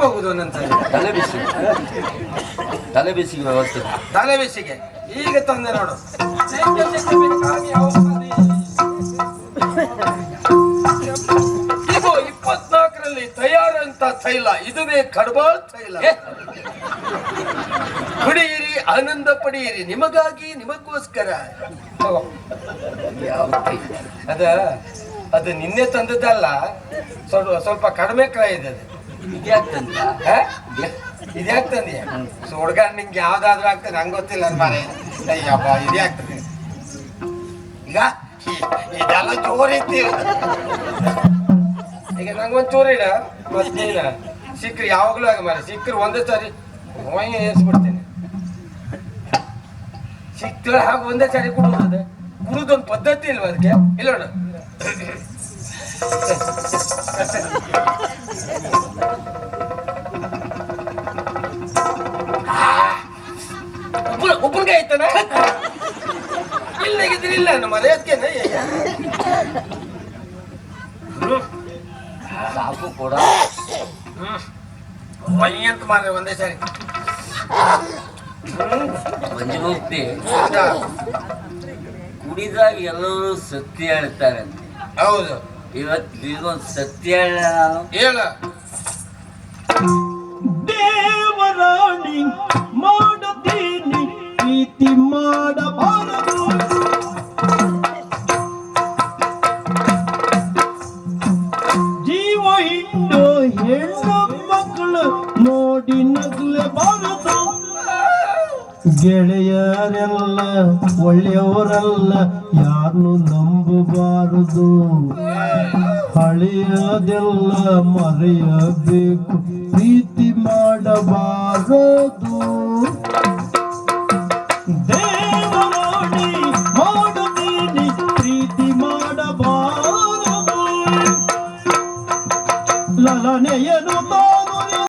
ಹೋಗುದು ಒಂದೊಂದ್ಸರಿ ತಲೆ ಬಿಸಿ ತಲೆ ಬಿಸಿಗೆ ವ್ಯವಸ್ಥೆ. ತಲೆ ಬಿಸಿಗೆ ಈಗ ತಂದೆ ನೋಡು. ಇದು ಇಪ್ಪತ್ನಾಲ್ಕರಲ್ಲಿ ತಯಾರಂತ ತೈಲ. ಇದುವೇ ಕಡ್ಬಾಳ್ ತೈಲ. ಕುಡಿಯಿರಿ ಆನಂದ ಪಡೆಯಿರಿ ನಿಮಗಾಗಿ ನಿಮಗೋಸ್ಕರ? ಅದ ಅದು ನಿನ್ನೆ ತಂದದ್ದಲ್ಲ. ಸ್ವಲ್ಪ ಸ್ವಲ್ಪ ಕಡಿಮೆ ಕ್ರಯ ಇದೆ ಅದು. ಇದ್ಯಾಕ್ತಂತ? ಇದ್ಯಾಕ್ ತಂದಿಯ ಹುಡ್ಗ ನಿಂಗೆ ಯಾವ್ದಾದ್ರು ಆಗ್ತದೆ, ನಂಗೆ ಗೊತ್ತಿಲ್ಲ ಅದ್ ಅಯ್ಯಪ್ಪ, ಇದೇ ಆಗ್ತದೆ ಈಗ? ಇದೆಲ್ಲ ಜೋರೈತಿ ಈಗ ನಂಗೆ ಚೂರು ಇಡ. ಮತ್ತೆ ನೀನ ಸಿಕ್ಕ್ರಿ ಯಾವಾಗ್ಲೂ ಆಗ ಮಾರೆ ಸಿಕ್ಕರು ಒಂದೇ ಸಾರಿ ಹೋಯ್ ಏರ್ಸ್ಬಿಡ್ತೀನಿ ಸಿಕ್ತಳ ಹಾಗೆ ಒಂದೇ ಸಾರಿ ಕುಡುವುದು ಕುಡಿದೊಂದು ಪದ್ಧತಿ ಇಲ್ವಾ ಅದಕ್ಕೆ? ಇಲ್ಲ ಉಪ್ಪು ಉಪ್ಪಿನಕಾಯಿ ಐತನ ಇಲ್ಲ ಇದ್ರೆ ಇಲ್ಲ ನಮ್ಮ ಮರ್ಯಾದೆನ ಸಾಕು ಕೂಡ. ಅಂತ ಮಾರ್ರೆ ಒಂದೇ ಸಾರಿ? ಮಂಜುಮುಕ್ತಿ ಹೌದಾ? ಕುಡಿದಾಗ ಎಲ್ಲರೂ ಸತ್ಯ ಹೇಳ್ತಾರೆ ಹೌದು. ಇವತ್ತು ಇದೊಂದು ಸತ್ಯ ಹೇಳ. ನೋಡಿ ನಗಲೇಬಾರದು ಗೆಳೆಯರೆಲ್ಲ ಒಳ್ಳೆಯವರಲ್ಲ ಯಾರನ್ನು ನಂಬಬಾರದು. ಹಳೆಯದೆಲ್ಲ ಮರೆಯಬೇಕು ಪ್ರೀತಿ ಮಾಡಬಾರದು. ಪ್ರೀತಿ ಮಾಡಬಾರದು. ಲಲನೆಯ